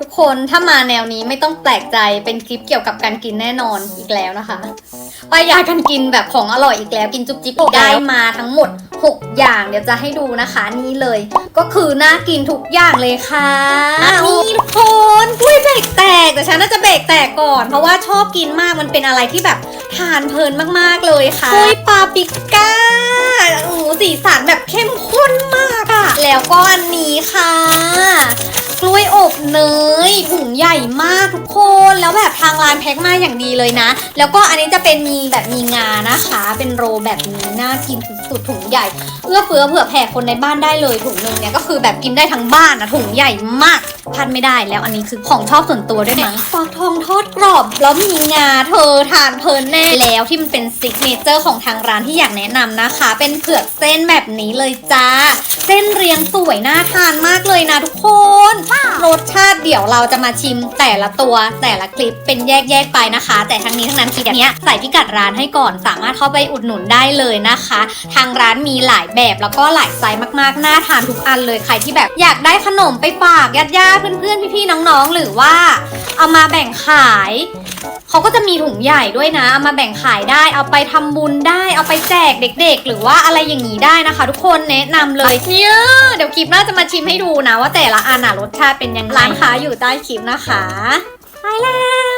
ทุกคนถ้ามาแนวนี้ไม่ต้องแปลกใจเป็นคลิปเกี่ยวกับการกินแน่นอนอีกแล้วนะคะป้ายาการกินแบบของอร่อยอีกแล้วกินจุ๊บจิ๊บได้มาทั้งหมด 6 อย่างเดี๋ยวจะให้ดูนะคะนี่เลย ก็คือน่ากินทุกอย่างเลยค่ะนี่ทุกคนกล้วยเบรกแตกแต่ฉันน่าจะเบรกแตกก่อน เพราะว่าชอบกินมากมันเป็นอะไรที่แบบทานเพลินมากๆเลยค่ะกล้วยปาปิก้าโอ้สีสันแบบเข้มข้นมากอะแล้วก็อันนี้ค่ะ เนยถุงใหญ่มากทุกคน แล้วแบบทางร้านแพ็คมาอย่างดีเลยนะ แล้วก็อันนี้จะเป็นมีแบบมีงานะคะ เป็นโรลแบบนี้น่ากินสุดๆถุงใหญ่ เอื้อเฟื้อเผื่อแผ่คนในบ้านได้เลยถุงหนึ่งเนี่ยก็คือแบบกินได้ทั้งบ้านนะถุงใหญ่มากพลาดไม่ได้แล้วอันนี้คือของชอบส่วนตัวด้วยมั้งฟอกทองทอดกรอบ แล้วมีงาเธอทานเพลินแน่แล้วที่มันเป็นซิกเนเจอร์ของทางร้านที่อยากแนะนำนะคะ เป็นเผือกเส้นแบบนี้เลยจ้า เส้นเรียงสวยน่าทานมากเลยนะทุกคนรสชาติ เดี๋ยวเราจะมาชิมแต่ละตัวแต่ละคลิปเป็นแยกๆไปนะคะ แต่ทั้งนี้ทั้งนั้นคลิปนี้ใส่พิกัดร้านให้ก่อนสามารถเข้าไปอุดหนุนได้เลยนะคะ ทางร้านมีหลายแบบแล้วก็หลายไซส์มากๆน่าทานทุกอันเลยใครที่แบบอยากได้ขนมไปฝากญาติๆเพื่อนๆพี่ๆน้องๆ หรือว่า เอามาแบ่งขาย เขาก็จะมีถุงใหญ่ด้วยนะ มาแบ่งขายได้ เอาไปทำบุญได้ เอาไปแจกเด็ก ๆ หรือว่าอะไรอย่างนี้ได้นะคะ ทุกคนแนะนำเลยเนี่ยเดี๋ยวคลิปหน่าจะมาชิมให้ดูนะ ว่าแต่ละอันน่ะรสชาติเป็นยังไงร้านค้าอยู่ใต้คลิปนะคะไปแล้ว